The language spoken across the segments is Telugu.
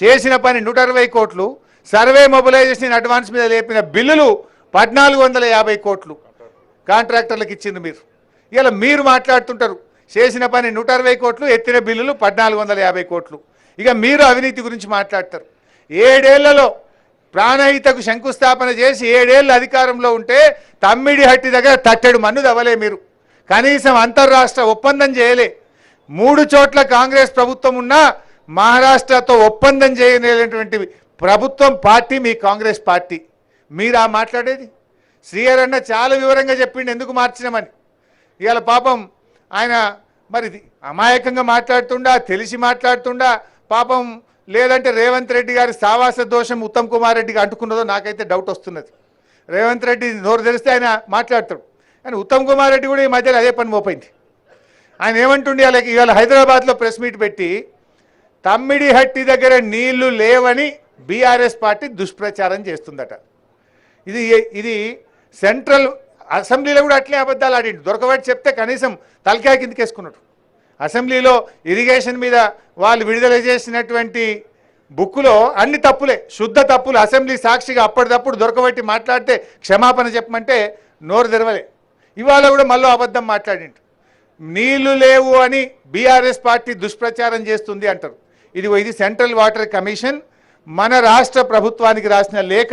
చేసిన పని నూట అరవై కోట్లు సర్వే మొబిలైజేషన్ అడ్వాన్స్ మీద లేపిన బిల్లులు పద్నాలుగు వందల యాభై కోట్లు కాంట్రాక్టర్లకు ఇచ్చింది మీరు. ఇలా మీరు మాట్లాడుతుంటారు చేసిన పని నూట అరవై కోట్లు ఎత్తిన బిల్లులు పద్నాలుగు వందల యాభై కోట్లు. ఇక మీరు అవినీతి గురించి మాట్లాడతారు. ఏడేళ్ళలో ప్రాణహితకు శంకుస్థాపన చేసి ఏడేళ్ళు అధికారంలో ఉంటే తమ్మిడి హట్టి దగ్గర తట్టెడు మన్ను దవ్వలే మీరు. కనీసం అంతర్రాష్ట్ర ఒప్పందం చేయలే. మూడు చోట్ల కాంగ్రెస్ ప్రభుత్వం ఉన్నా మహారాష్ట్రతో ఒప్పందం చేయలేనటువంటి ప్రభుత్వం పార్టీ మీ కాంగ్రెస్ పార్టీ. మీరు ఆ మాట్లాడేది? శ్రీహరన్న చాలా వివరంగా చెప్పిండు ఎందుకు మార్చినామని. ఇవాళ పాపం ఆయన మరి ఇది అమాయకంగా మాట్లాడుతుండా తెలిసి మాట్లాడుతుండా పాపం లేదంటే రేవంత్ రెడ్డి గారి సావాస దోషం ఉత్తమ్ కుమార్ రెడ్డికి అంటుకున్నదో నాకైతే డౌట్ వస్తున్నది. రేవంత్ రెడ్డి నోరు తెలిస్తే ఆయన మాట్లాడతాడు. కానీ ఉత్తమ్ కుమార్ రెడ్డి కూడా ఈ మధ్యలో అదే పని మోపైంది. ఆయన ఏమంటుండే వాళ్ళకి ఇవాళ హైదరాబాద్లో ప్రెస్ మీట్ పెట్టి తమ్మిడి హట్టి దగ్గర నీళ్ళు లేవని బీఆర్ఎస్ పార్టీ దుష్ప్రచారం చేస్తుందట. ఇది ఇది సెంట్రల్ అసెంబ్లీలో కూడా అట్లే అబద్ధాలు ఆడిండు. దొరకబట్టి చెప్తే కనీసం తలకాయ కిందకేసుకున్నాడు అసెంబ్లీలో ఇరిగేషన్ మీద వాళ్ళు విడుదల చేసినటువంటి బుక్కులో అన్ని తప్పులే. శుద్ధ తప్పులు అసెంబ్లీ సాక్షిగా అప్పటిదప్పుడు దొరకబట్టి మాట్లాడితే క్షమాపణ చెప్పమంటే నోరు తెరవలే. ఇవాళ కూడా మళ్ళీ అబద్ధం మాట్లాడిండు. నీళ్ళు లేవు అని బీఆర్ఎస్ పార్టీ దుష్ప్రచారం చేస్తుంది అంటారు. ఇదిగో ఇది సెంట్రల్ వాటర్ కమిషన్. మన రాష్ట్ర ప్రభుత్వానికి రాసిన లేఖ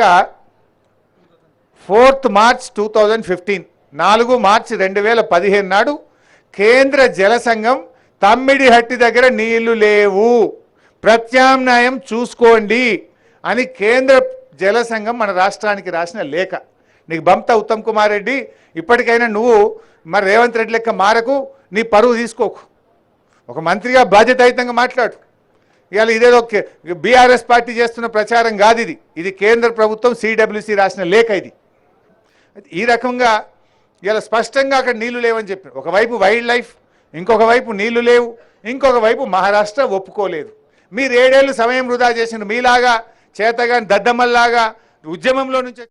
fourth March two thousand fifteen. నాలుగు మార్చి రెండు వేల పదిహేను నాడు కేంద్ర జల సంఘం తమ్మిడిహట్టి దగ్గర నీళ్ళు లేవు. ప్రత్యామ్నాయం చూసుకోండి అని కేంద్ర జల సంఘం మన రాష్ట్రానికి రాసిన లేఖ. నీకు బంత ఉత్తమ్ కుమార్ రెడ్డి ఇప్పటికైనా నువ్వు మరి రేవంత్ రెడ్డి లెక్క మారకు నీ పరువు తీసుకోకు. ఒక మంత్రిగా బాధ్యతాయుతంగా మాట్లాడు. ఇవాళ ఇదేదో బీఆర్ఎస్ పార్టీ చేస్తున్న ప్రచారం కాదు ఇది. ఇది కేంద్ర ప్రభుత్వం సిడబ్ల్యూసి రాసిన లేఖ ఇది. ఈ రకంగా ఇలా స్పష్టంగా అక్కడ నీళ్ళు లేవని చెప్పారు ఒకవైపు వైల్డ్ లైఫ్ ఇంకొక వైపు నీళ్ళు లేవు ఇంకొక వైపు మహారాష్ట్ర ఒప్పుకోలేదు. మీరు ఏడేళ్ళు సమయం వృధా చేసిన మీలాగా చేతగాని దద్దమ్మల్లాగా ఉద్యమంలో నుంచి